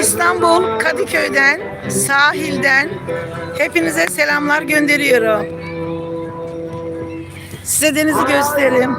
İstanbul Kadıköy'den, sahilden hepinize selamlar gönderiyorum. Size denizi göstereyim.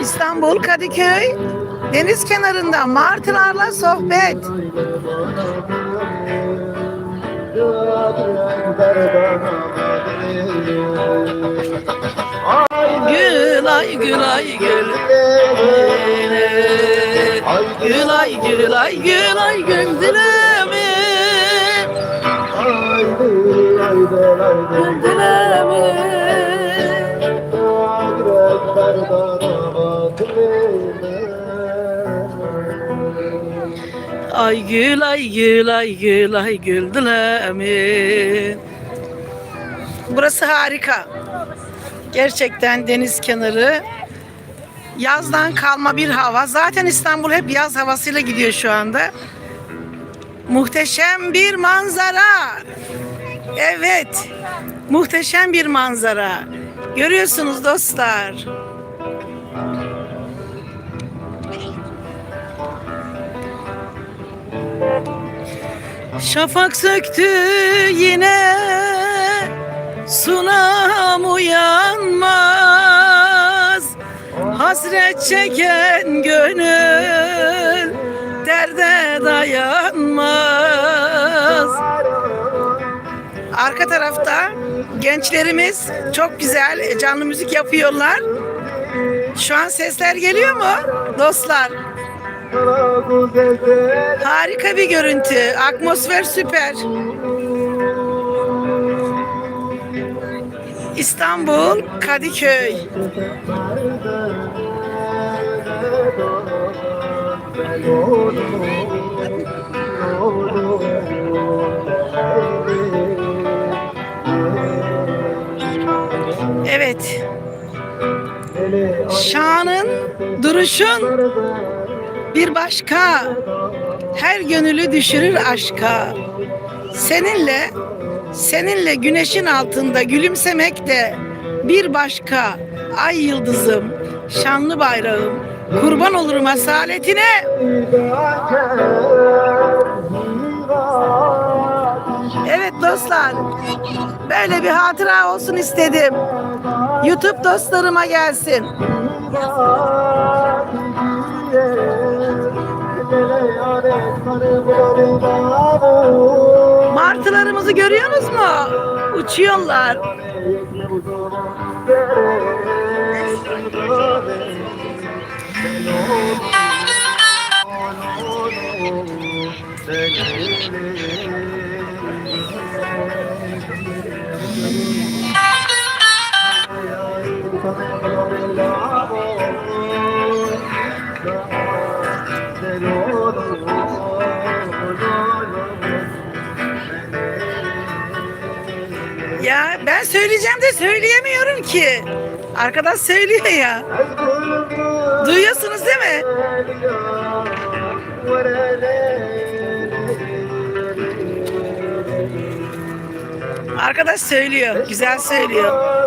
İstanbul Kadıköy deniz kenarında martılarla sohbet. Gülay gülay gül. Gülay gülay gülay güldülemi. Güldülemi. Ay gülay gülay gülay güldülemi. Burası harika. Gerçekten deniz kenarı. Yazdan kalma bir hava. Zaten İstanbul hep yaz havasıyla gidiyor şu anda. Muhteşem bir manzara. Evet. Muhteşem bir manzara. Görüyorsunuz dostlar. Şafak söktü yine Sunam uyanmaz Hasret çeken gönül Derde dayanmaz Arka tarafta gençlerimiz çok güzel canlı müzik yapıyorlar. Şu an sesler geliyor mu dostlar? Harika bir görüntü. Atmosfer süper. İstanbul, Kadıköy. Evet. Şanın, duruşun bir başka. Her gönülü düşürür aşka. Seninle, seninle güneşin altında gülümsemek de bir başka. Ay yıldızım, şanlı bayrağım, kurban olurum asaletine. Evet dostlar, böyle bir hatıra olsun istedim. YouTube dostlarıma gelsin. Martılarımızı görüyorsunuz mu? Uçuyorlar. Ya ben söyleyeceğim de söyleyemiyorum ki. Arkadaş söylüyor ya. Duyuyorsunuz değil mi? Arkadaş söylüyor. Güzel söylüyor.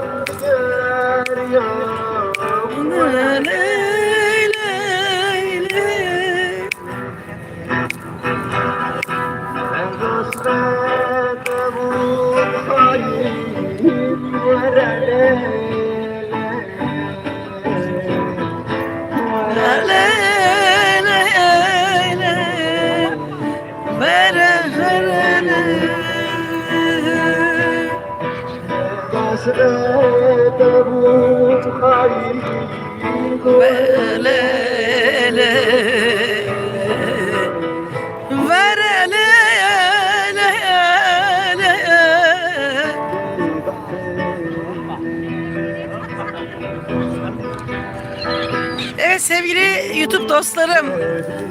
Evet sevgili YouTube dostlarım.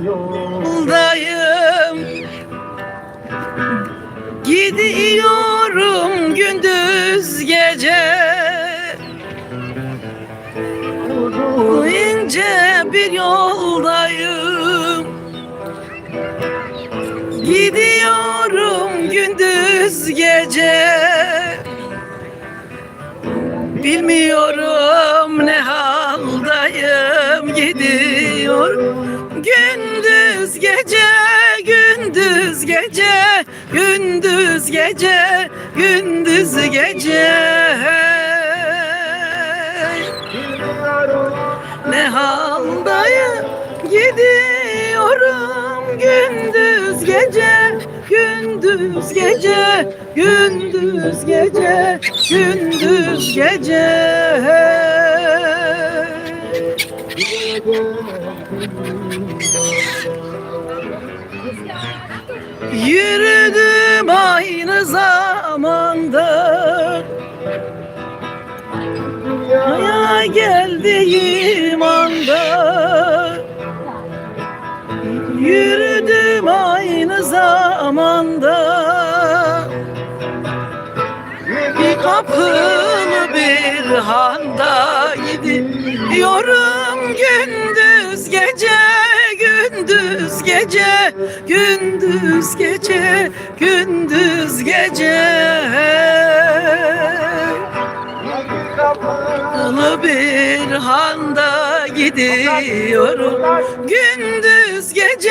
Yoldayım Gidiyorum gündüz gece. Bilmiyorum ne haldayım. Gidiyorum Gündüz gece, gündüz gece, gündüz gece, gündüz gece. Ne haldayım? Gidiyorum gündüz gece, gündüz gece, gündüz gece, gündüz gece. Yürüdüm aynı zamanda Dünyaya geldiğim anda Yürüdüm zamanda Bir kapılı bir handa gidiyorum gündüz gece gündüz gece gündüz gece gündüz gece. Kapalı bir handa gidiyorum Gündüz gece,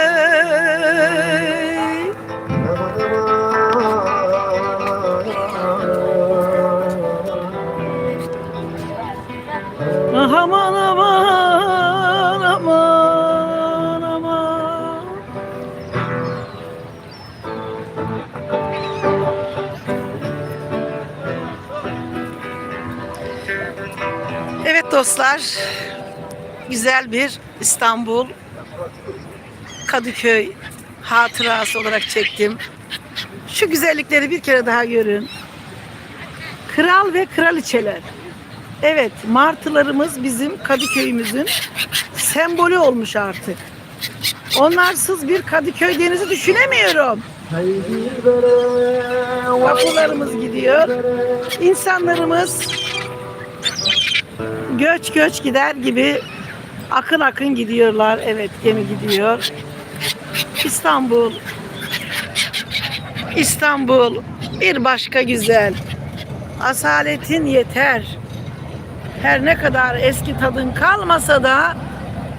dostlar, güzel bir İstanbul Kadıköy hatırası olarak çektim. Şu güzellikleri bir kere daha görün. Kral ve kraliçeler. Evet, martılarımız bizim Kadıköy'ümüzün sembolü olmuş artık. Onlarsız bir Kadıköy denizi düşünemiyorum. Kapılarımız gidiyor. İnsanlarımız göç göç gider gibi akın akın gidiyorlar. Evet gemi gidiyor. İstanbul. İstanbul bir başka güzel. Asaletin yeter. Her ne kadar eski tadın kalmasa da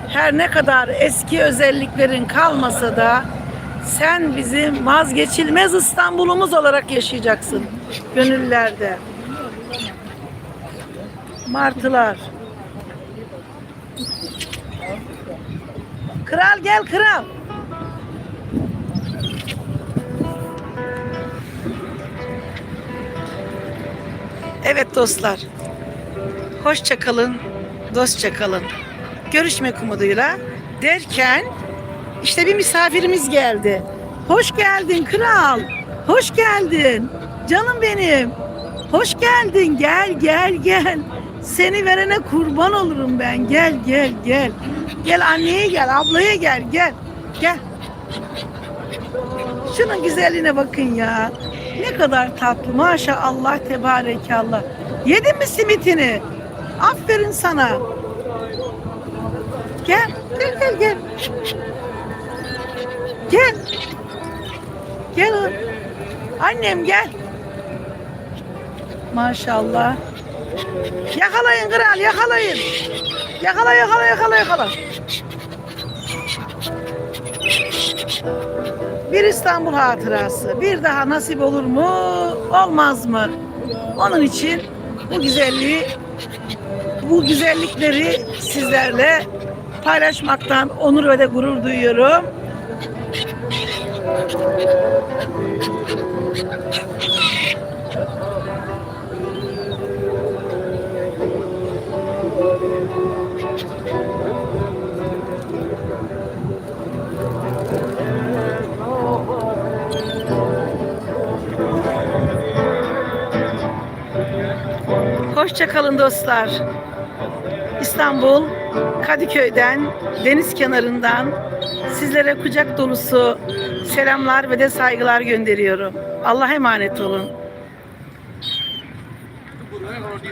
her ne kadar eski özelliklerin kalmasa da sen bizim vazgeçilmez İstanbul'umuz olarak yaşayacaksın gönüllerde. Martılar. Kral gel kral. Evet dostlar. Hoşça kalın, dostça kalın. Görüşmek umuduyla derken işte bir misafirimiz geldi. Hoş geldin kral. Hoş geldin. Canım benim. Hoş geldin. Gel gel gel. Seni verene kurban olurum ben. Gel gel gel. Gel anneye gel, ablaya gel, gel. Gel. Şunun güzelliğine bakın ya. Ne kadar tatlı. Maşallah tebarekallah. Yedin mi simitini? Aferin sana. Gel, gel, gel, gel. Gel. Gel. Annem gel. Maşallah. Yakalayın kral, yakalayın. Yakala, yakala, yakala, yakala. Bir İstanbul hatırası. Bir daha nasip olur mu, olmaz mı? Onun için bu güzelliği, bu güzellikleri sizlerle paylaşmaktan onur ve de gurur duyuyorum. Hoşça kalın dostlar. İstanbul Kadıköy'den deniz kenarından sizlere kucak dolusu selamlar ve de saygılar gönderiyorum. Allah'a emanet olun.